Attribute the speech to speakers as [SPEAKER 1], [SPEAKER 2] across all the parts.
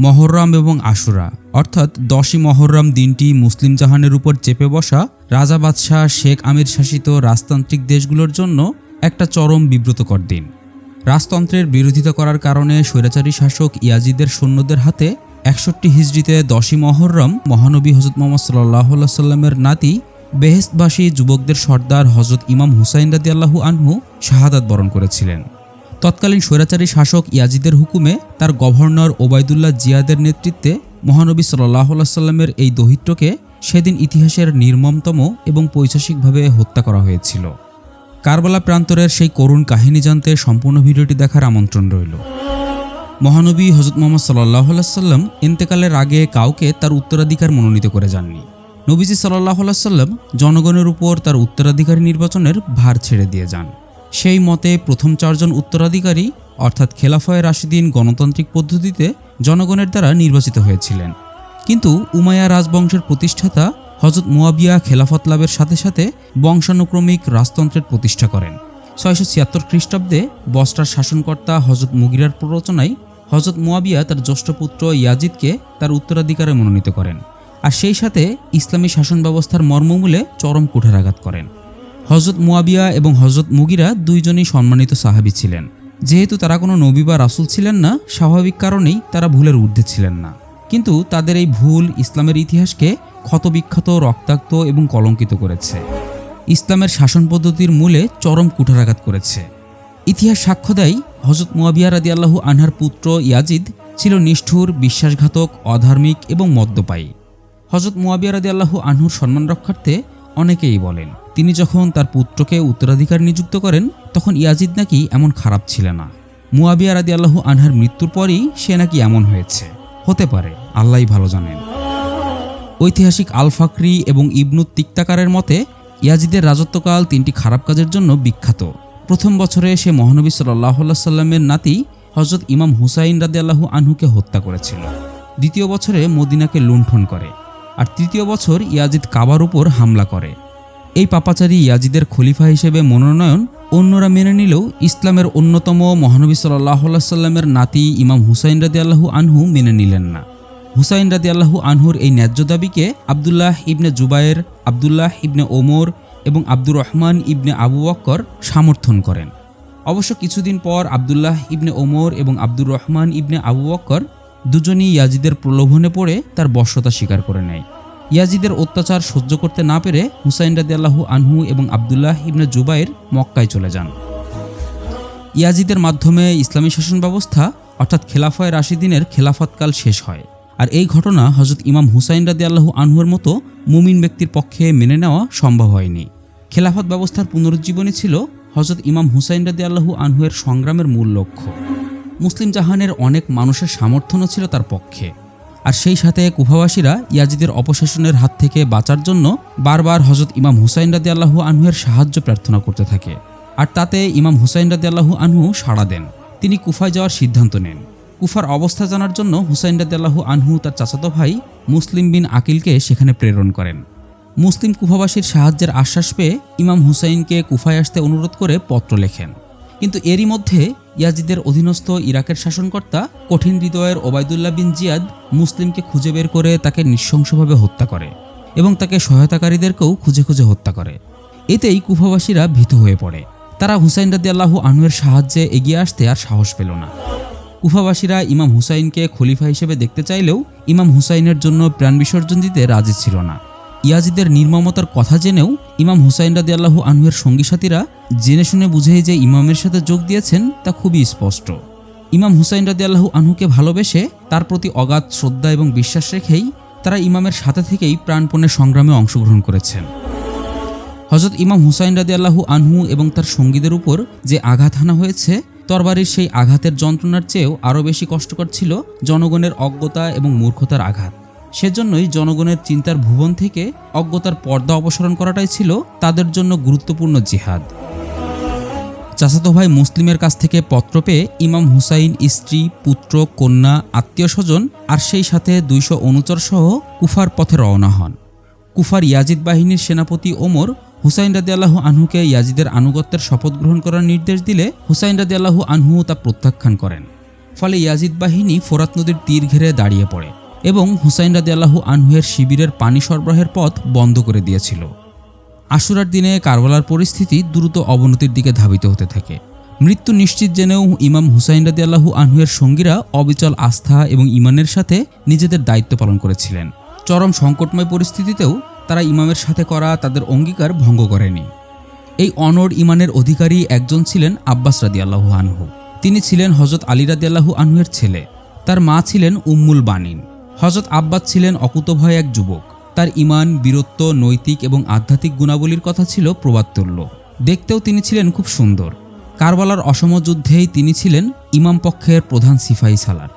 [SPEAKER 1] মহরম এবং আশুরা। অর্থাৎ দশই মহরম দিনটি মুসলিম জাহানের উপর চেপে বসা রাজা বাদশাহ শেখ আমির শাসিত রাজতান্ত্রিক দেশগুলোর জন্য একটা চরম বিব্রতকর দিন। রাজতন্ত্রের বিরোধিতা করার কারণে স্বৈরাচারী শাসক ইয়াজিদের সৈন্যদের হাতে একষট্টি হিজড়িতে দশই মহরম মহানবী হজরত মোহাম্মদ সাল্লাহ সাল্লামের নাতি বেহেস্তবাসী যুবকদের সর্দার হজরত ইমাম হুসাইন রাদি আল্লাহু আনহু শাহাদাত বরণ করেছিলেন। তৎকালীন স্বৈরাচারী শাসক ইয়াজিদের হুকুমে তার গভর্নর ওবায়দুল্লাহ জিয়াদের নেতৃত্বে মহানবী সাল্লাহ সাল্লামের এই দহিত্রকে সেদিন ইতিহাসের নির্মমতম এবং পৈশাসিকভাবে হত্যা করা হয়েছিল। কারবালা প্রান্তরের সেই করুণ কাহিনী জানতে সম্পূর্ণ ভিডিওটি দেখার আমন্ত্রণ রইল। মহানবী হজরত মোহাম্মদ সাল্লাহ সাল্লাম ইন্তেকালের আগে কাউকে তার উত্তরাধিকার মনোনীত করে যাননি। নবীজি সাল্লাহ সাল্লাম জনগণের উপর তার উত্তরাধিকারী নির্বাচনের ভার ছেড়ে দিয়ে যান। সেই মতে প্রথম চারজন উত্তরাধিকারী, অর্থাৎ খেলাফয় রাশিদিন গণতান্ত্রিক পদ্ধতিতে জনগণের দ্বারা নির্বাচিত হয়েছিলেন। কিন্তু উমায়া রাজবংশের প্রতিষ্ঠাতা হজরত মুয়াবিয়া খেলাফত লাভের সাথে সাথে বংশানুক্রমিক রাজতন্ত্রের প্রতিষ্ঠা করেন। ছয়শো ছিয়াত্তর খ্রিস্টাব্দে বস্টার শাসনকর্তা হজরত মুগিরার প্ররোচনায় হজরত মুয়াবিয়া তার জ্যেষ্ঠ পুত্র ইয়াজিদকে তার উত্তরাধিকারে মনোনীত করেন। আর সেই সাথে ইসলামী শাসন ব্যবস্থার মর্মমূলে চরম কুঠারাঘাত করেন। হজরত মুয়াবিয়া এবং হজরত মুগিরা দুইজনই সম্মানিত সাহাবি ছিলেন। যেহেতু তারা কোনো নবী বা রাসুল ছিলেন না, স্বাভাবিক কারণেই তারা ভুলের ঊর্ধ্বে ছিলেন না। কিন্তু তাদের এই ভুল ইসলামের ইতিহাসকে ক্ষতবিখ্যাত রক্তাক্ত এবং কলঙ্কিত করেছে। ইসলামের শাসন পদ্ধতির মূলে চরম কুঠারাঘাত করেছে। ইতিহাস সাক্ষ্য দেয় হজরত মুয়াবিয়া রাদি আল্লাহু আনহার পুত্র ইয়াজিদ ছিল নিষ্ঠুর, বিশ্বাসঘাতক, অধার্মিক এবং মদ্যপায়ী। হজরত মুয়াবিয়া রাদি আল্লাহু আনহুর সম্মান রক্ষার্থে অনেকেই বলেন তিনি যখন তার পুত্রকে উত্তরাধিকার নিযুক্ত করেন, তখন ইয়াজিদ নাকি এমন খারাপ ছিল না। মুয়াবিয়া রাদি আল্লাহু আনহার মৃত্যুর পরই সে নাকি এমন হয়েছে। হতে পারে আল্লাহই ভালো জানেন। ঐতিহাসিক আল ফাকরি এবং ইবনুত তিক্তাকারের মতে, ইয়াজিদের রাজত্বকাল তিনটি খারাপ কাজের জন্য বিখ্যাত। প্রথম বছরে সে মহানবী সাল্লাহ সাল্লামের নাতি হজরত ইমাম হুসাইন রাদে আল্লাহু আনহুকে হত্যা করেছিল। দ্বিতীয় বছরে মদিনাকে লুণ্ঠন করে। আর তৃতীয় বছর ইয়াজিদ কাবার উপর হামলা করে। এই পাপাচারী ইয়াজিদের খলিফা হিসেবে মনোনয়ন অন্যরা মেনে নিলেও ইসলামের অন্যতম মহানবী সাল্লাহ সাল্লামের নাতি ইমাম হুসাইন রাদি আল্লাহু আনহু মেনে নিলেন না। হুসাইন রাদি আল্লাহু আনহুর এই ন্যায্য দাবিকে আবদুল্লাহ ইবনে জুবায়ের, আবদুল্লাহ ইবনে ওমর এবং আব্দুর রহমান ইবনে আবু বক্কর সমর্থন করেন। অবশ্য কিছুদিন পর আবদুল্লাহ ইবনে ওমর এবং আব্দুর রহমান ইবনে আবু বক্কর দুজনই ইয়াজিদের প্রলোভনে পড়ে তার বশ্যতা স্বীকার করে নেয়। ইয়াজিদের অত্যাচার সহ্য করতে না পেরে হুসাইন রাদি আল্লাহু আনহু এবং আবদুল্লাহ ইবনে জুবাইর মক্কায় চলে যান। ইয়াজিদের মাধ্যমে ইসলামী শাসন ব্যবস্থা, অর্থাৎ খেলাফায় রাশিদিনের খেলাফতকাল শেষ হয়। আর এই ঘটনা হজরত ইমাম হুসাইন রাদি আল্লাহু আনহুর মতো মুমিন ব্যক্তির পক্ষে মেনে নেওয়া সম্ভব হয়নি। খেলাফত ব্যবস্থার পুনরুজ্জীবনী ছিল হজরত ইমাম হুসাইন রাদি আল্লাহু আনহুয়ের সংগ্রামের মূল লক্ষ্য। মুসলিম জাহানের অনেক মানুষের সামর্থ্যও ছিল তার পক্ষে। আর সেই সাথে কুফাবাসীরা ইয়াজিদের অপশাসনের হাত থেকে বাঁচার জন্য বারবার হজরত ইমাম হুসাইন রাদি আল্লাহু আনহুয়ের সাহায্য প্রার্থনা করতে থাকে। আর তাতে ইমাম হুসাইন রাদি আল্লাহু আনহু সাড়া দেন। তিনি কুফায় যাওয়ার সিদ্ধান্ত নেন। কুফার অবস্থা জানার জন্য হুসাইন রাদি আল্লাহু আনহু তার চাচাতো ভাই মুসলিম বিন আকিলকে সেখানে প্রেরণ করেন। মুসলিম কুফাবাসীর সাহায্যের আশ্বাস পেয়ে ইমাম হুসাইনকে কুফায় আসতে অনুরোধ করে পত্র লেখেন। কিন্তু এরই মধ্যে ইয়াজিদের অধীনস্থ ইরাকের শাসনকর্তা কঠিন হৃদয়ের ওবায়দুল্লাহ বিন জিয়াদ মুসলিমকে খুঁজে বের করে তাকে নৃশংসভাবে হত্যা করে এবং তাকে সহায়তাকারীদেরকেও খুঁজে খুঁজে হত্যা করে। এতেই কুফাবাসীরা ভীত হয়ে পড়ে। তারা হুসাইন রাদি আল্লাহু আনুয়ের সাহায্যে এগিয়ে আসতে আর সাহস পেল না। কুফাবাসীরা ইমাম হুসাইনকে খলিফা হিসেবে দেখতে চাইলেও ইমাম হুসাইনের জন্য প্রাণ বিসর্জন দিতে রাজি ছিল না। ইয়াজিদের নির্মমতার কথা জেনেও ইমাম হুসাইন রাদি আল্লাহু আনহুয়ের সঙ্গী সাথীরা জেনে শুনে বুঝেই যে ইমামের সাথে যোগ দিয়েছেন তা খুবই স্পষ্ট। ইমাম হুসাইন রাদি আল্লাহু আনহুকে ভালোবেসে তার প্রতি অগাধ শ্রদ্ধা এবং বিশ্বাস রেখেই তারা ইমামের সাথে থেকেই প্রাণপণের সংগ্রামে অংশগ্রহণ করেছেন। হজরত ইমাম হুসাইন রাদি আল্লাহু আনহু এবং তার সঙ্গীদের উপর যে আঘাত হানা হয়েছে, তরবারির সেই আঘাতের যন্ত্রণার চেয়েও আরও বেশি কষ্টকর ছিল জনগণের অজ্ঞতা এবং মূর্খতার আঘাত। সেজন্যই জনগণের চিন্তার ভুবন থেকে অজ্ঞতার পর্দা অপসারণ করাটাই ছিল তাদের জন্য গুরুত্বপূর্ণ জিহাদ। চাচাতো ভাই মুসলিমের কাছ থেকে পত্র পেয়ে ইমাম হুসাইন, স্ত্রী, পুত্র, কন্যা, আত্মীয় স্বজন আর সেই সাথে দুইশো অনুচর সহ কুফার পথে রওনা হন। কুফার ইয়াজিদ বাহিনীর সেনাপতি ওমর হুসাইন রাদি আল্লাহু আনহুকে ইয়াজিদের আনুগত্যের শপথ গ্রহণ করার নির্দেশ দিলে হুসাইন রাদি আল্লাহু আনহু তা প্রত্যাখ্যান করেন। ফলে ইয়াজিদ বাহিনী ফোরাত নদীর তীর ঘিরে দাঁড়িয়ে পড়ে। এবং হুসাইন রাদি আল্লাহু আনহুয়ের শিবিরের পানি সরবরাহের পথ বন্ধ করে দিয়েছিল। আশুরার দিনে কারবালার পরিস্থিতি দ্রুত অবনতির দিকে ধাবিত হতে থাকে। মৃত্যু নিশ্চিত জেনেও ইমাম হুসাইন রাদি আল্লাহু আনহুয়ের সঙ্গীরা অবিচল আস্থা এবং ইমানের সাথে নিজেদের দায়িত্ব পালন করেছিলেন। চরম সংকটময় পরিস্থিতিতেও তারা ইমামের সাথে করা তাদের অঙ্গীকার ভঙ্গ করেনি। এই অনড় ইমানের অধিকারী একজন ছিলেন আব্বাস রাদি আল্লাহু আনহু। তিনি ছিলেন হজরত আলী রাদি আল্লাহু আনহুয়ের ছেলে। তার মা ছিলেন উম্মুল বানিন। হজরত আব্বাস ছিলেন অকুতভয় এক যুবক। তার ইমান বীরত্ব, নৈতিক এবং আধ্যাত্মিক গুণাবলীর কথা ছিল প্রবাদতুল্য। দেখতেও তিনি ছিলেন খুব সুন্দর। কারবালার অসম যুদ্ধেই তিনি ছিলেন ইমাম পক্ষের প্রধান সিফাই সালার।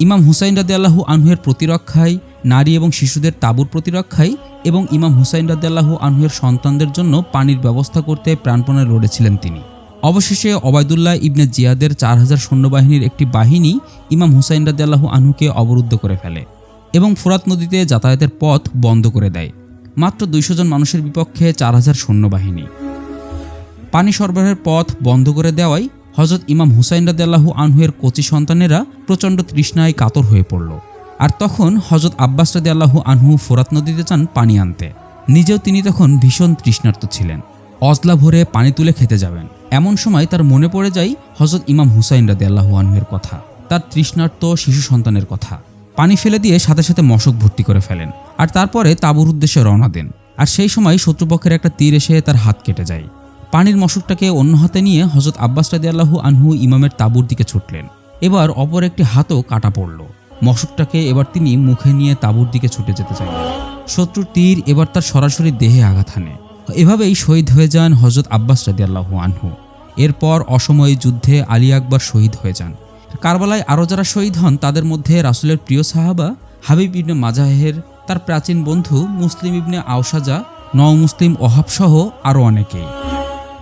[SPEAKER 1] ইমাম হুসাইন রাদে আল্লাহু আনহুয়ের প্রতিরক্ষায়, নারী এবং শিশুদের তাঁবুর প্রতিরক্ষায় এবং ইমাম হুসাইন রাদে আল্লাহু সন্তানদের জন্য পানির ব্যবস্থা করতে প্রাণপণে লড়েছিলেন তিনি। অবশেষে অবায়দুল্লাহ ইবনে জিয়াদের চার হাজার সৈন্যবাহিনীর একটি বাহিনী ইমাম হুসাইন রাদে আল্লাহু আনহুকে অবরুদ্ধ করে ফেলে। এবং ফোরাত নদীতে যাতায়াতের পথ বন্ধ করে দেয়। মাত্র দুইশো জন মানুষের বিপক্ষে চার হাজার সৈন্যবাহিনী। পানি সরবরাহের পথ বন্ধ করে দেওয়ায় হজরত ইমাম হুসাইন রাদিয়াল্লাহু আনহুয়ের কচি সন্তানেরা প্রচণ্ড তৃষ্ণায় কাতর হয়ে পড়ল। আর তখন হজরত আব্বাস রাদিয়াল্লাহু আনহু ফোরাত নদীতে চান পানি আনতে। নিজেও তিনি তখন ভীষণ তৃষ্ণার্ত ছিলেন। অজলা ভরে পানি তুলে খেতে যাবেন। এমন সময় তার মনে পড়ে যায় হজরত ইমাম হুসাইন রাদিয়াল্লাহু আনহুয়ের কথা। তার তৃষ্ণার্ত শিশু সন্তানের কথা। পানি ফেলে দিয়ে সাথে সাথে মশক ভর্তি করে ফেলেন আর তারপরে তাবুর উদ্দেশ্যে রওনা দেন। আর সেই সময় শত্রুপক্ষের একটা তীর এসে তার হাত কেটে যায়। পানির মশকটাকে অন্য হাতে নিয়ে হজরত আব্বাস রাদি আল্লাহু আনহু ইমামের তাঁবুর দিকে ছুটলেন। এবার অপর একটি হাতও কাটা পড়ল। মশকটাকে এবার তিনি মুখে নিয়ে তাঁবুর দিকে ছুটে যেতে চাইলেন। শত্রুর তীর এবার তার সরাসরি দেহে আঘাত হানে। এভাবেই শহীদ হয়ে যান হজরত আব্বাস রাদি আল্লাহু আনহু। এরপর অসময়ে যুদ্ধে আলী আকবর শহীদ হয়ে যান। কারবালায় আরও যারা শহীদ হন, তাদের মধ্যে রাসুলের প্রিয় সাহাবা হাবিব ইবনে মাজাহের, তার প্রাচীন বন্ধু মুসলিম ইবনে আওসাজা নও মুসলিম ওহাবসহ আরও অনেকেই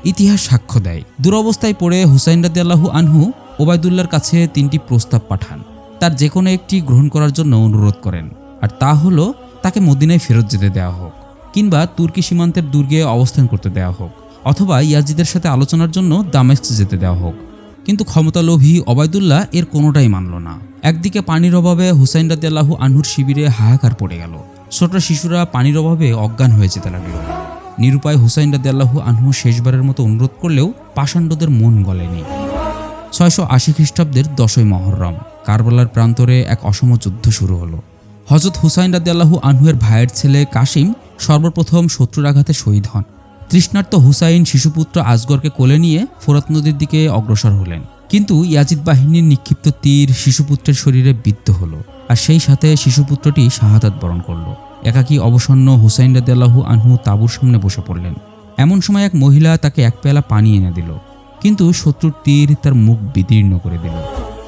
[SPEAKER 1] ইতিহাস সাক্ষ্য দেয়। দুরবস্থায় পড়ে হুসাইন রাদি আল্লাহু আনহু ওবায়দুল্লার কাছে তিনটি প্রস্তাব পাঠান। তার যে কোনো একটি গ্রহণ করার জন্য অনুরোধ করেন। আর তা হলো, তাকে মদিনায় ফেরত যেতে দেওয়া হোক, কিংবা তুর্কি সীমান্তের দুর্গে অবস্থান করতে দেওয়া হোক, অথবা ইয়াজিদের সাথে আলোচনার জন্য দামেস্ক যেতে দেওয়া হোক। কিন্তু ক্ষমতালোভী অবায়দুল্লাহ এর কোনোটাই মানল না। একদিকে পানির অভাবে হুসাইন রাদি আল্লাহু আনহুর শিবিরে হাহাকার পড়ে গেল। ছোট শিশুরা পানির অভাবে অজ্ঞান হয়ে যেতে লাগল নিরুপায় হুসাইন রাদি আল্লাহু আনহু শেষবারের মতো অনুরোধ করলেও পাষাণ্ডদের মন গলেনি। ছয়শো আশি খ্রিস্টাব্দের দশই মহরম, কারবালার প্রান্তরে এক অসম যুদ্ধ শুরু হলো। হজরত হুসাইন রাদি আল্লাহু আনহুয়ের ভাইয়ের ছেলে কাসিম সর্বপ্রথম শত্রুর আঘাতে শহীদ হন। তৃষ্ণার্ত হুসাইন শিশুপুত্র আজগরকে কোলে নিয়ে ফোরাত নদীর দিকে অগ্রসর হলেন। কিন্তু ইয়াজিদ বাহিনীর নিক্ষিপ্ত তীর শিশুপুত্রের শরীরে বিদ্ধ হলো আর সেই সাথে শিশুপুত্রটি শাহাদাত বরণ করল। একাকী অবসন্ন হুসাইন রাদিয়াল্লাহু আনহু তাঁবুর সামনে বসে পড়লেন। এমন সময় এক মহিলা তাকে এক পেয়ালা পানি এনে দিল। কিন্তু শত্রুর তীর তার মুখ বিদীর্ণ করে দিল।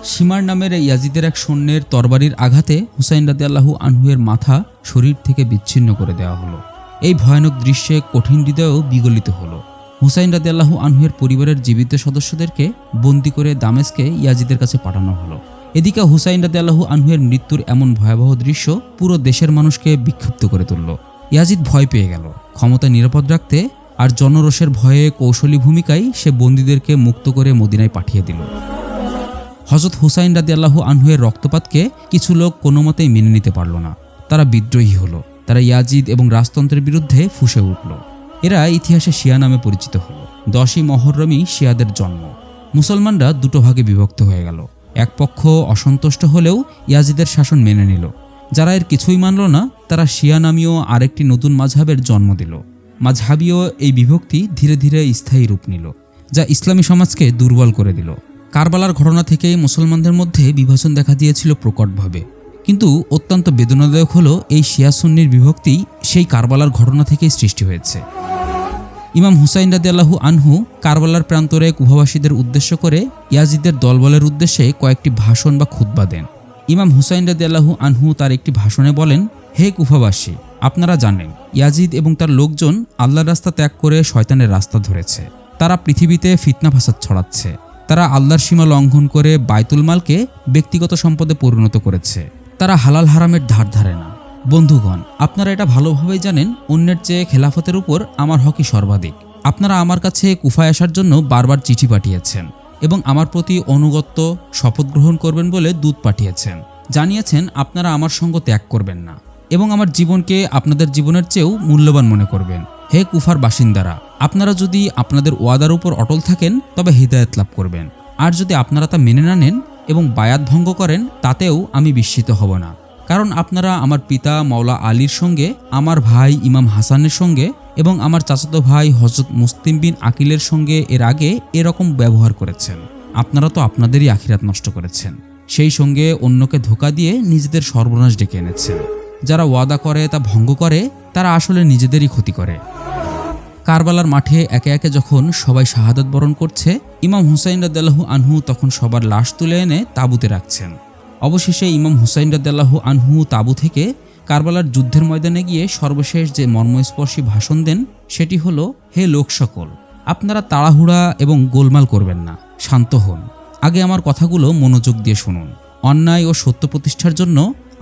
[SPEAKER 1] সীমার নামের ইয়াজিদের এক সৈন্যের তরবারির আঘাতে হুসাইন রাদিয়াল্লাহু আনহুয়ের মাথা শরীর থেকে বিচ্ছিন্ন করে দেওয়া হলো। এই ভয়ানক দৃশ্যে কঠিন হৃদয়ও বিগলিত হলো। হুসাইন রাদিয়াল্লাহু আনহুয়ের পরিবারের জীবিত সদস্যদেরকে বন্দি করে দামেস্কে ইয়াজিদের কাছে পাঠানো হলো। এদিকে হুসাইন রাদিয়াল্লাহু আনহুয়ের মৃত্যুর এমন ভয়াবহ দৃশ্য পুরো দেশের মানুষকে বিক্ষিপ্ত করে তুলল। ইয়াজিদ ভয় পেয়ে গেল। ক্ষমতা নিরাপদ রাখতে আর জনরোষের ভয়ে কৌশলী ভূমিকায় সে বন্দীদেরকে মুক্ত করে মদিনায় পাঠিয়ে দিল। হজরত হুসাইন রাদিয়াল্লাহু আনহুয়ের রক্তপাতকে কিছু লোক কোনো মতেই মেনে নিতে পারল না। তারা বিদ্রোহী হলো। তারা ইয়াজিদ এবং রাজতন্ত্রের বিরুদ্ধে ফুসে উঠল। এরা ইতিহাসে শিয়া নামে পরিচিত হল। দশই মহরমই শিয়াদের জন্ম। মুসলমানরা দুটো ভাগে বিভক্ত হয়ে গেল। এক পক্ষ অসন্তুষ্ট হলেও ইয়াজিদের শাসন মেনে নিল। যারা এর কিছুই মানল না, তারা শিয়া নামীয় আরেকটি নতুন মাঝহাবের জন্ম দিল। মাঝহাবীয় এই বিভক্তি ধীরে ধীরে স্থায়ী রূপ নিল, যা ইসলামী সমাজকে দুর্বল করে দিল। কারবালার ঘটনা থেকে মুসলমানদের মধ্যে বিভাজন দেখা দিয়েছিল প্রকটভাবে। কিন্তু অত্যন্ত বেদনাদায়ক হলো এই শিয়া সুন্নির বিভক্তি সেই কারবালার ঘটনা থেকেই সৃষ্টি হয়েছে। ইমাম হুসাইন রাদিয়াল্লাহু আনহু কারবালার প্রান্তরে কুভাবাসীদের উদ্দেশ্য করে ইয়াজিদের দলবলের উদ্দেশ্যে কয়েকটি ভাষণ বা খুতবা দেন। ইমাম হুসাইন রাদিয়াল্লাহু আনহু তার একটি ভাষণে বলেন, হে কুফাবাসী, আপনারা জানেন, ইয়াজিদ এবং তার লোকজন আল্লাহর রাস্তা ত্যাগ করে শয়তানের রাস্তা ধরেছে। তারা পৃথিবীতে ফিতনা ফাসাদ ছড়াচ্ছে। তারা আল্লাহর সীমা লঙ্ঘন করে বাইতুল মালকে ব্যক্তিগত সম্পদে পরিণত করেছে। তারা হালাল হারামের ধার ধারে না। বন্ধুগণ, আপনারা এটা ভালোভাবেই জানেন, অন্যের চেয়ে খেলাফতের উপর আমার হকি সর্বাধিক। আপনারা আমার কাছে কুফায় আসার জন্য বারবার চিঠি পাঠিয়েছেন এবং আমার প্রতি অনুগত্য, শপথ গ্রহণ করবেন বলে দূত পাঠিয়েছেন। জানিয়েছেন আপনারা আমার সঙ্গ ত্যাগ করবেন না এবং আমার জীবনকে আপনাদের জীবনের চেয়েও মূল্যবান মনে করবেন। হে কুফার বাসিন্দারা, আপনারা যদি আপনাদের ওয়াদার উপর অটল থাকেন, তবে হৃদায়ত লাভ করবেন। আর যদি আপনারা তা মেনে না নেন এবং বায়াত ভঙ্গ করেন, তাতেও আমি বিস্মিত হব না। কারণ আপনারা আমার পিতা মাওলা আলীর সঙ্গে, আমার ভাই ইমাম হাসানের সঙ্গে এবং আমার চাচাতো ভাই হজরত মুসলিম বিন আকিলের সঙ্গে এর আগে এরকম ব্যবহার করেছেন। আপনারা তো আপনাদেরই আখিরাত নষ্ট করেছেন। সেই সঙ্গে অন্যকে ধোকা দিয়ে নিজেদের সর্বনাশ ডেকে এনেছেন। যারা ওয়াদা করে, তা ভঙ্গ করে, তারা আসলে নিজেদেরই ক্ষতি করে। কারবালার মাঠে একে একে যখন সবাই শাহাদত বরণ করছে, ইমাম হুসাইন রাদ্দাল্লাহু আনহু তখন সবার লাশ তুলে এনে তাঁবুতে রাখছেন। অবশেষে ইমাম হুসাইন রাদ্দাল্লাহু আনহু তাঁবু থেকে কারবালার যুদ্ধের ময়দানে গিয়ে সর্বশেষ যে মর্মস্পর্শী ভাষণ দেন, সেটি হলো, হে লোক সকল আপনারা তাড়াহুড়া এবং গোলমাল করবেন না, শান্ত হন। আগে আমার কথাগুলো মনোযোগ দিয়ে শুনুন। অন্যায় ও সত্য প্রতিষ্ঠার জন্য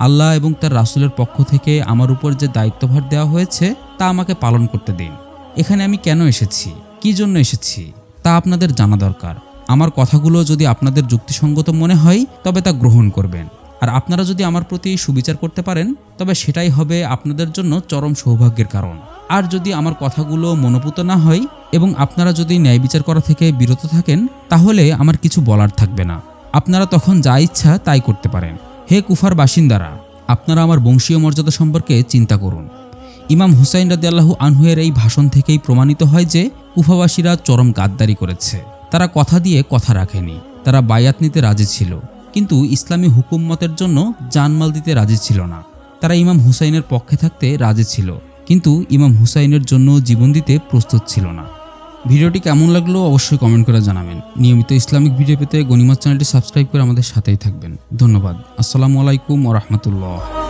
[SPEAKER 1] আল্লাহ এবং তার রাসূলের পক্ষ থেকে আমার উপর যে দায়িত্বভার দেওয়া হয়েছে, তা আমাকে পালন করতে দিন। এখানে আমি কেন এসেছি? কি জন্য এসেছি? তা আপনাদের জানা দরকার। আমার কথাগুলো যদি আপনাদের যুক্তিসঙ্গত মনে হয়, তবে তা গ্রহণ করবেন। আর আপনারা যদি আমার প্রতি সুবিচার করতে পারেন, তবে সেটাই হবে আপনাদের জন্য চরম সৌভাগ্যের কারণ। আর যদি আমার কথাগুলো মনোপুত না হয়, এবং আপনারা যদি ন্যায় বিচার করা থেকে বিরত থাকেন, তাহলে আমার কিছু বলার থাকবে না। আপনারা তখন যা ইচ্ছা তাই করতে পারেন। হে কুফার বাসিন্দারা, আপনারা আমার বংশীয় মর্যাদা সম্পর্কে চিন্তা করুন। ইমাম হুসাইন রাদিয়াল্লাহু আনহুয়ের এই ভাষণ থেকেই প্রমাণিত হয় যে কুফাবাসীরা চরম গাদ্দারি করেছে। তারা কথা দিয়ে কথা রাখেনি। তারা বায়াত নিতে রাজি ছিল। কিন্তু ইসলামী হুকুমমতের জন্য জানমাল দিতে রাজি ছিল না। তারা ইমাম হুসাইনের পক্ষে থাকতে রাজি ছিল। কিন্তু ইমাম হুসাইনের জন্য জীবন দিতে প্রস্তুত ছিল না। ভিডিওটি কেমন লাগল অবশ্যই কমেন্ট করে জানাবেন। নিয়মিত ইসলামিক ভিডিও পেতে গণিমত চ্যানেলটি সাবস্ক্রাইব করে আমাদের সাথেই থাকবেন। ধন্যবাদ। আসসালামু আলাইকুম ও রহমতুল্লাহ।